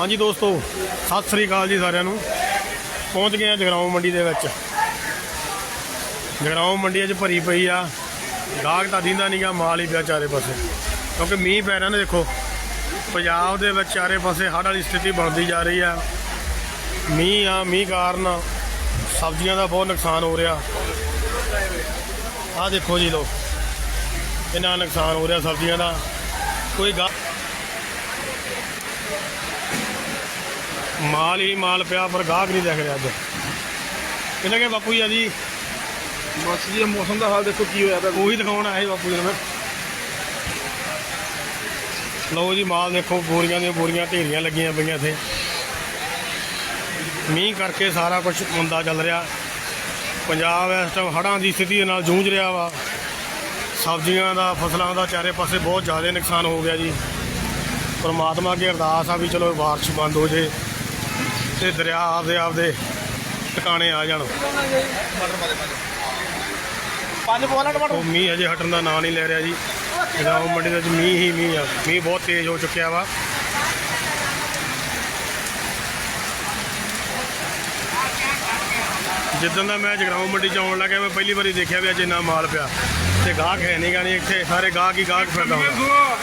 ਹਾਂਜੀ ਦੋਸਤੋ, ਸਤਿ ਸ੍ਰੀ ਅਕਾਲ ਜੀ ਸਾਰਿਆਂ ਨੂੰ। ਪਹੁੰਚ ਗਏ ਆ ਜਗਰਾਉਂ ਮੰਡੀ ਦੇ ਵਿੱਚ। ਜਗਰਾਉਂ ਮੰਡੀ ਅੱਜ ਭਰੀ ਪਈ ਆ। ਗਾਹਕ ਤਾਂ ਦਿੰਦਾ ਨਹੀਂਗਾ ਮਾਲ ਹੀ ਪਿਆ ਚਾਰੇ ਪਾਸੇ। ਕਿਉਂਕਿ ਮੀਂਹ ਪੈ ਰਿਹਾ ਨਾ ਦੇਖੋ। ਪੰਜਾਬ ਦੇ ਵਿੱਚ ਚਾਰੇ ਪਾਸੇ ਹੜ੍ਹ ਵਾਲੀ ਸਥਿਤੀ ਬਣਦੀ ਜਾ ਰਹੀ ਆ। ਮੀਂਹ ਆ, ਮੀਂਹ ਕਾਰਨ ਸਬਜ਼ੀਆਂ ਦਾ ਬਹੁਤ ਨੁਕਸਾਨ ਹੋ ਰਿਹਾ। ਆਹ ਦੇਖੋ ਜੀ ਲੋ ਕਿੰਨਾ ਨੁਕਸਾਨ ਹੋ ਰਿਹਾ ਸਬਜ਼ੀਆਂ ਦਾ। ਕੋਈ ਗਾ ਮਾਲ ਹੀ ਮਾਲ ਪਿਆ ਪਰ ਗਾਹਕ ਨਹੀਂ ਦਿਖ ਰਿਹਾ ਅੱਜ। ਕਿੰਨੇ ਕੇ ਬਾਪੂ ਜੀ ਆ ਜੀ ਬਸ ਜੀ ਇਹ ਮੌਸਮ ਦਾ ਹਾਲ ਦੇਖੋ ਕੀ ਹੋਇਆ ਪਿਆ। ਉਹੀ ਦਿਖਾਉਣ ਆਏ ਬਾਪੂ ਜੀ ਨੂੰ ਮੈਂ। ਲਓ ਜੀ ਮਾਲ ਦੇਖੋ ਬੋਰੀਆਂ ਦੀਆਂ ਬੋਰੀਆਂ ਢੇਰੀਆਂ ਲੱਗੀਆਂ ਪਈਆਂ ਇੱਥੇ। ਮੀਂਹ ਕਰਕੇ ਸਾਰਾ ਕੁਝ ਮੰਦਾ ਚੱਲ ਰਿਹਾ। ਪੰਜਾਬ ਇਸ ਟਾਈਮ ਹੜ੍ਹਾਂ ਦੀ ਸਥਿਤੀ ਨਾਲ ਜੂਝ ਰਿਹਾ ਵਾ। ਸਬਜ਼ੀਆਂ ਦਾ ਫਸਲਾਂ ਦਾ ਚਾਰੇ ਪਾਸੇ ਬਹੁਤ ਜ਼ਿਆਦਾ ਨੁਕਸਾਨ ਹੋ ਗਿਆ ਜੀ। ਪਰਮਾਤਮਾ ਅੱਗੇ ਅਰਦਾਸ ਆ ਵੀ ਚਲੋ ਬਾਰਿਸ਼ ਬੰਦ ਹੋ ਜੇ। ਤੇ ਦਰਿਆ ਆਪਦੇ ਆਪਦੇ ਟਿਕਾਣੇ ਆ ਜਾਣ। ਪੰਜ ਬੋਲਾਂ ਟਮਾਟਰ। ਉਹ ਮੀਂਹ ਅਜੇ ਹਟਣ ਦਾ ਨਾਂ ਨਹੀਂ ਲੈ ਰਿਹਾ ਜੀ। ਜਗਰਾਉਂ ਮੰਡੀ ਦੇ ਵਿੱਚ ਮੀਂਹ ਹੀ ਮੀਂਹ ਆ। ਮੀਂਹ ਬਹੁਤ ਤੇਜ਼ ਹੋ ਚੁੱਕਿਆ ਵਾ। ਜਿੱਦਣ ਦਾ ਮੈਂ ਜਗਰਾਉਂ ਮੰਡੀ ਚ ਆਉਣ ਲੱਗਿਆ ਮੈਂ ਪਹਿਲੀ ਵਾਰੀ ਦੇਖਿਆ ਵੀ ਅੱਜ ਇੰਨਾ ਮਾਲ ਪਿਆ। ਤੇ ਗਾਹਕ ਹੈ ਨਹੀਂ ਗਾਣੀ ਇੱਥੇ। ਸਾਰੇ ਗਾਹਕ ਹੀ ਗਾਹਕ ਫਿਰਦਾ ਹੁੰਦਾ।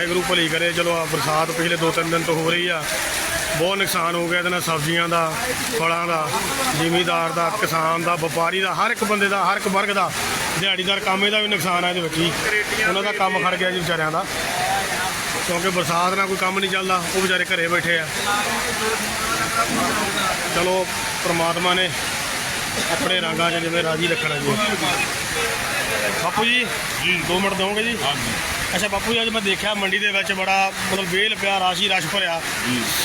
ਵਾਹਿਗੁਰੂ ਭਲੀ ਕਰੇ। ਚਲੋ ਆ ਬਰਸਾਤ ਪਿਛਲੇ 2-3 ਦਿਨ ਤੋਂ ਹੋ ਰਹੀ ਆ। ਬਹੁਤ ਨੁਕਸਾਨ ਹੋ ਗਿਆ ਇਹਦੇ ਨਾਲ ਸਬਜ਼ੀਆਂ ਦਾ, ਫਲਾਂ ਦਾ, ਜ਼ਿਮੀਦਾਰ ਦਾ, ਕਿਸਾਨ ਦਾ, ਵਪਾਰੀ ਦਾ, ਹਰ ਇੱਕ ਬੰਦੇ ਦਾ, ਹਰ ਇੱਕ ਵਰਗ ਦਾ, ਦਿਹਾੜੀਦਾਰ ਕੰਮ ਇਹਦਾ ਵੀ ਨੁਕਸਾਨ ਆ ਇਹਦੇ ਵਿੱਚ ਹੀ ਉਹਨਾਂ ਦਾ ਕੰਮ ਖੜ ਗਿਆ ਜੀ ਵਿਚਾਰਿਆਂ ਦਾ। ਕਿਉਂਕਿ ਬਰਸਾਤ ਨਾਲ ਕੋਈ ਕੰਮ ਨਹੀਂ ਚੱਲਦਾ, ਉਹ ਵਿਚਾਰੇ ਘਰੇ ਬੈਠੇ ਆ। ਚਲੋ, ਪ੍ਰਮਾਤਮਾ ਨੇ ਆਪਣੇ ਰੰਗਾਂ 'ਚ ਜਿਵੇਂ ਰਾਜੀ ਰੱਖਣਾ ਜੀ। ਬਾਪੂ ਜੀ ਜੀ 2 ਮਿੰਟ ਦਵੋਗੇ ਜੀ? ਅੱਛਾ ਬਾਪੂ ਜੀ ਅੱਜ ਮੈਂ ਦੇਖਿਆ ਮੰਡੀ ਦੇ ਵਿੱਚ ਬੜਾ ਮਤਲਬ ਵੇਲ ਪਿਆ ਰਾਸ਼ੀ ਰਸ਼ ਭਰਿਆ।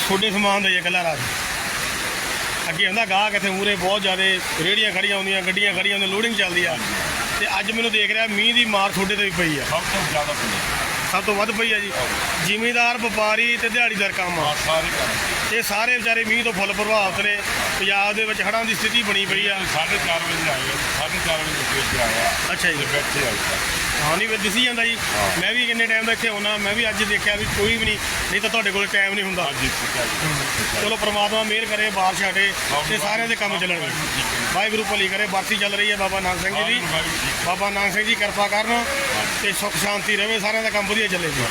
ਤੁਹਾਡੇ ਸਮਾਨ ਦਾ ਹੀ ਇਕੱਲਾ ਰਸ਼। ਅੱਗੇ ਹੁੰਦਾ ਗਾਹਕ ਇੱਥੇ ਮੂਰੇ ਬਹੁਤ ਜ਼ਿਆਦਾ ਰੇੜੀਆਂ ਖੜੀਆਂ ਹੁੰਦੀਆਂ ਗੱਡੀਆਂ ਖੜੀਆਂ ਹੁੰਦੀਆਂ ਲੋਡਿੰਗ ਚੱਲਦੀ ਆ। ਤੇ ਅੱਜ ਮੈਨੂੰ ਦੇਖ ਰਿਹਾ ਮੀਂਹ ਦੀ ਮਾਰ ਤੁਹਾਡੇ ਤੇ ਵੀ ਪਈ ਆ। ਸਭ ਤੋਂ ਜ਼ਿਆਦਾ ਪਈ ਸਭ ਤੋਂ ਵੱਧ ਪਈ ਆ ਜੀ। ਜ਼ਿਮੀਦਾਰ ਵਪਾਰੀ ਤੇ ਦਿਹਾੜੀਦਾਰ ਕੰਮ ਆ। ਸਾਰੇ ਕੰਮ। ਇਹ ਸਾਰੇ ਵਿਚਾਰੇ ਮੀਂਹ ਤੋਂ ਫੁੱਲ ਪ੍ਰਭਾਵਿਤ ਨੇ। ਪੰਜਾਬ ਦੇ ਵਿੱਚ ਹੜ੍ਹਾਂ ਦੀ ਸਥਿਤੀ ਬਣੀ ਪਈ ਆ। 4:30 ਵਜੇ ਆਏ 4:30 ਵਜੇ ਸਵੇਰ ਤੇ ਆਇਆ ਅੱਛਾ ਜੀ। ਤੇ ਬੈਠੇ ਆਏ ਹਾਂ ਨਹੀਂ ਵੀ ਦਿਸੀ ਜਾਂਦਾ ਜੀ। ਮੈਂ ਵੀ ਕਿੰਨੇ ਟਾਈਮ ਦਾ ਇੱਥੇ ਆਉਣਾ ਮੈਂ ਵੀ ਅੱਜ ਦੇਖਿਆ ਵੀ ਕੋਈ ਵੀ ਨਹੀਂ। ਨਹੀਂ ਤਾਂ ਤੁਹਾਡੇ ਕੋਲ ਟਾਈਮ ਨਹੀਂ ਹੁੰਦਾ। ਅੱਜ ਠੀਕ ਹੈ ਜੀ। ਚਲੋ ਪ੍ਰਮਾਤਮਾ ਮਿਹਰ ਕਰੇ ਬਾਰਿਸ਼ ਹਟੇ ਤੇ ਸਾਰਿਆਂ ਦੇ ਕੰਮ ਚੱਲਣਗੇ ਵਾਹਿਗੁਰੂ ਭਲੀ ਕਰੇ। ਬਾਰਸੀ ਚੱਲ ਰਹੀ ਹੈ ਬਾਬਾ ਨਾਨਕ ਸਿੰਘ ਜੀ ਦੀ। ਬਾਬਾ ਨਾਨਕ ਸਿੰਘ ਜੀ ਕਿਰਪਾ ਕਰਨ। ਤੇ ਸੁੱਖ ਸ਼ਾਂਤੀ ਰਵੇ ਸਾਰਿਆਂ ਦਾ ਕੰਮ ਵਧੀਆ ਚੱਲੇ ਜੀ।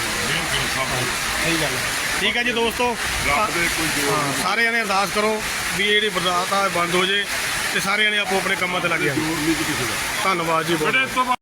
ਸਹੀ ਗੱਲ ਹੈ। ਠੀਕ ਹੈ ਜੀ ਦੋਸਤੋ ਰੱਬ ਦੇ ਕੋਈ ਜੋਰ ਹਾਂ, ਸਾਰਿਆਂ ਨੇ ਅਰਦਾਸ ਕਰੋ ਵੀ ਇਹ ਜਿਹੜੀ ਬਰਸਾਤ ਆ ਇਹ ਬੰਦ ਹੋ ਜੇ ਤੇ ਸਾਰਿਆਂ ਨੇ ਆਪੋ ਆਪਣੇ ਕੰਮਾਂ ਤੇ ਲੱਗ ਜਾਣ। ਜੋਰ ਨਹੀਂ ਕਿਸੇ ਦਾ। ਧੰਨਵਾਦ ਜੀ ਬਹੁਤ। ਬੜੇ ਤੋਂ